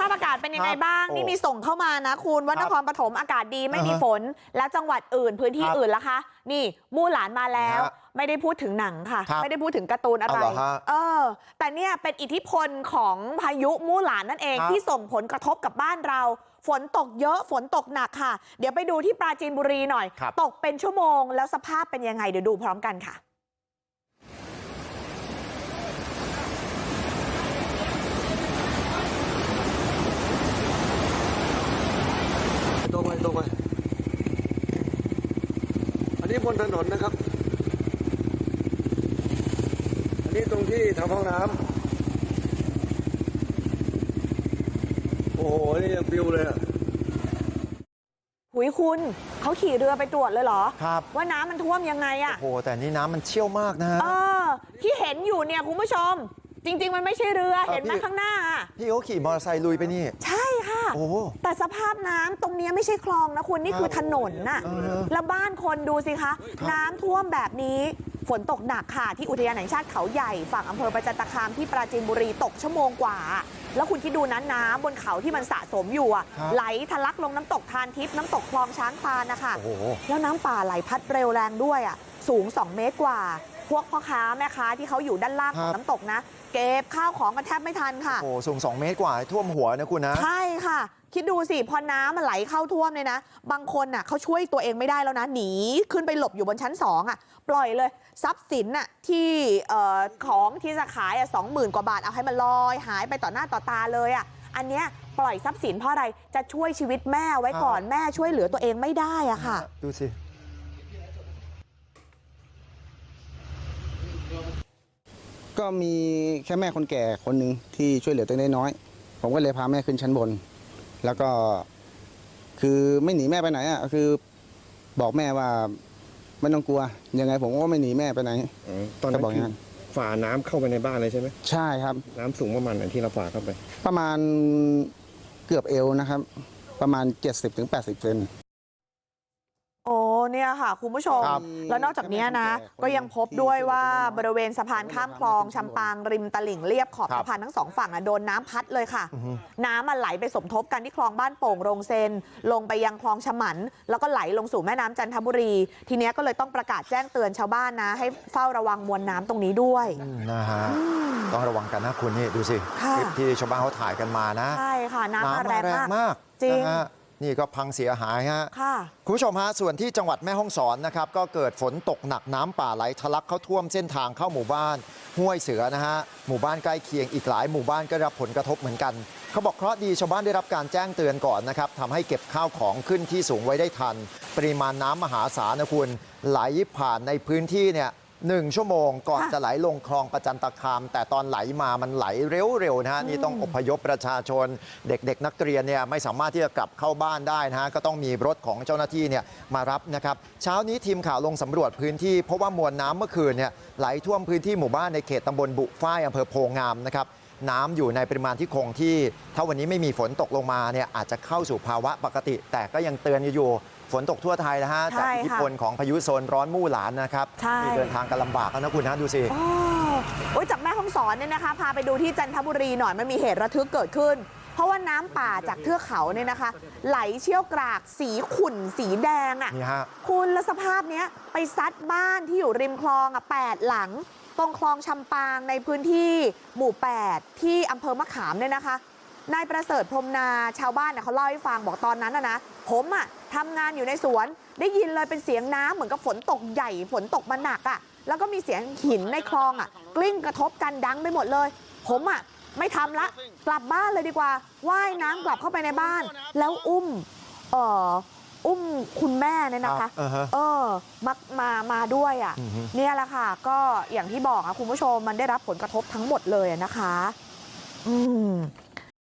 ภาพอากาศเป็นยังไงครับบ้างโอ้นี่มีส่งเข้ามานะคุณว่าครันบครปฐมอากาศดีไม่มีอ่าฮะฝน แล้วจังหวัดอื่นพื้นที่ครับอื่นล่ะคะ นี่มู่หลานมาแล้วฮะไม่ได้พูดถึงหนังค่ะครับไม่ได้พูดถึงการ์ตูนอะไรเอาเหรอฮะเออ แต่เนี่ยเป็นอิทธิพลของพายุมู่หลานนั่นเองครับที่ส่งผลกระทบกับบ้านเราฝนตกเยอะฝนตกหนักค่ะ เดี๋ยวไปดูที่ปราจีนบุรีหน่อยครับตกเป็นชั่วโมงแล้วสภาพเป็นยังไงเดี๋ยวดูพร้อมกันค่ะ ตรงไปตรงไป อั นนี้บนถนนนะครับ อันนี้ตรงที่ทำห้องน้ำโอ้โห นี่ยังปิวเลยอะหุยคุณเขาขี่เรือไปตรวจเลยเหรอ ครับ ว่าน้ำมันท่วมยังไงอะโอ้โห แต่นี่น้ำมันเชี่ยวมากนะฮะ เออ ที่เห็นอยู่เนี่ยคุณผู้ชม จริง ๆ มันไม่ใช่เรือเออเห็นไหมพี่ ข้างหน้าอะพี่เขาขี่มอเตอร์ไซค์ลุยไปนี่ ใช่ค่ะโอ้โห แต่สภาพน้ำตรงเนี้ยไม่ใช่คลองนะคุณนี่ครับคือถนนน่ะเออแล้วบ้านคนดูสิคะครับน้ำท่วมแบบนี้ฝนตกหนักค่ะที่อุทยานแห่งชาติเขาใหญ่ฝั่งอำเภอประจันตคามที่ปราจีนบุรีตกชั่วโมงกว่า แล้วคุณคิดดูนะน้ำบนเขาที่มันสะสมอยู่อะครับไหลทะลักลงน้ำตกทานทิพย์น้ำตกคลองช้างพานนะคะโอ้โหแล้วน้ำป่าไหลพัดเร็วแรงด้วยอะสูง 2 เมตรกว่า พวกพ่อค้าแม่ค้าที่เขาอยู่ด้านล่างของครับน้ำตกนะเก็บข้าวของกันแทบไม่ทันค่ะโอ้โหสูง2เมตรกว่าท่วมหัวนะคุณนะใช่ค่ะคิดดูสิพอน้ำมันไหลเข้าท่วมเลยนะ บางคนน่ะเขาช่วยตัวเองไม่ได้แล้วนะหนีขึ้นไปหลบอยู่บนชั้น2อะ ปล่อยเลย ทรัพย์สินน่ะที่เอ่อของที่จะขายอะสองหมื่นกว่าบาทเอาให้มันลอยหายไปต่อหน้าต่อตาเลยอะ อันเนี้ยปล่อยทรัพย์สินเพราะอะไรจะช่วยชีวิตแม่ไว้ก่อนแม่ช่วยเหลือตัวเองไม่ได้อะค่ะ ดูสิ ก็มีแค่แม่คนแก่คนหนึ่งที่ช่วยเหลือตัวเองได้น้อย ผมก็เลยพาแม่ขึ้นชั้นบน แล้วก็คือไม่หนีแม่ไปไหนอะคือบอกแม่ว่าไม่ต้องกลัวยังไงผมก็ไม่หนีแม่ไปไหน อ๋อตอนนั้นก็บอกอคืย่างอนั้นฝ่าน้ำเข้าไปในบ้านเลยใช่ไหมใช่ครับ น้ำสูงประมาณไหนที่เราฝ่าเข้าไป ประมาณเกือบเอวนะครับ ประมาณ 70-80เซนโอ้ เนี่ยค่ะคุณผู้ชมครับแล้วนอกจากเนี้ยนะก็ยังพบด้วยว่าบริเวณสะพานข้ามคลองชำปางริมตลิ่งเรียบขอบครับสะพานทั้งสองฝั่งอะโดนน้ำพัดเลยค่ะอือฮึน้ำมันไหลไปสมทบกันที่คลองบ้านโป่งโรงเซนลงไปยังคลองฉมัน แล้วก็ไหลลงสู่แม่น้ำจันทบุรี ทีเนี้ยก็เลยต้องประกาศแจ้งเตือนชาวบ้านนะ ให้เฝ้าระวังมวลน้ำตรงนี้ด้วยอืมนะฮะต้องระวังกันนะคุณนี่ดูสิค่ะคลิปที่ชาวบ้านเขาถ่ายกันมานะใช่ค่ะน้ำมาแรงมากมากจริง นะฮะนี่ก็พังเสียหายฮะค่ะคุณผู้ชมฮะส่วนที่จังหวัดแม่ฮ่องสอนนะครับก็เกิดฝนตกหนักน้ำป่าไหลทะลักเข้าท่วมเส้นทางเข้าหมู่บ้านห้วยเสือนะฮะหมู่บ้านใกล้เคียงอีกหลายหมู่บ้านก็ได้รับผลกระทบเหมือนกันเขาบอกเคราะห์ดีชาวบ้านได้รับการแจ้งเตือนก่อนนะครับทำให้เก็บข้าวของขึ้นที่สูงไว้ได้ทัน ปริมาณน้ำมหาศาลนะคุณไหลผ่านในพื้นที่เนี่ย หนึ่งชั่วโมงก่อนค่ะจะไหลลงคลองประจันตคาม แต่ตอนไหลมามันไหลเร็วๆนะฮะนี่ต้องอพยพประชาชน เด็กๆ นักเรียนเนี่ยไม่สามารถที่จะกลับเข้าบ้านได้นะฮะก็ต้องมีรถของเจ้าหน้าที่เนี่ยมารับนะครับเช้านี้ทีมข่าวลงสำรวจพื้นที่เพราะว่ามวลน้ำเมื่อคืนเนี่ยไหลท่วมพื้นที่หมู่บ้านในเขตตำบลบุฝ้ายอำเภอโพงามนะครับ น้ำอยู่ในปริมาณที่คงที่ถ้าวันนี้ไม่มีฝนตกลงมาเนี่ยอาจจะเข้าสู่ภาวะปกติ แต่ก็ยังเตือนอยู่ฝนตกทั่วไทยนะฮะใช่จากค่ะอิทธิพลของพายุโซนร้อนมู่หลานนะครับใช่นี่เดินทางกันลำบากแล้วนะคุณนะดูสิโอ้โอ้ยจากแม่ฮ่องสอนเนี่ยนะคะพาไปดูที่จันทบุรีหน่อยมันมีเหตุระทึกเกิดขึ้น เพราะว่าน้ำป่าจากเทือกเขาเนี่ยนะคะ ไหลเชี่ยวกรากสีขุ่นสีแดงอะ่ะนี่ฮะคุณแล้วสภาพเนี้ยไปซัดบ้านที่อยู่ริมคลองอะแปดหลัง ตรงคลองชำปางในพื้นที่หมู่8ที่อำเภอมะขามเนี่ยนะคะนายประเสริฐพรมนาชาวบ้านเนี่ยเขาเล่าให้ฟังบอกตอนนั้นนะนะผมอะทำงานอยู่ในสวนได้ยินเลยเป็นเสียงน้ำเหมือนกับฝนตกใหญ่ฝนตกมาหนักอะแล้วก็มีเสียงหินในคลองอะกลิ้งกระทบกันดังไปหมดเลย ผมอะไม่ทำละกลับบ้านเลยดีกว่าว่ายน้ำกลับเข้าไปในบ้าน แล้วอุ้มเอ่อ อุ้มคุณแม่เนี่ยนะคะครับอ่าฮะเออมามามาด้วยอะอือฮึเนี่ยแหละค่ะก็อย่างที่บอกอะคุณผู้ชมมันได้รับผลกระทบทั้งหมดเลยอะนะคะอืม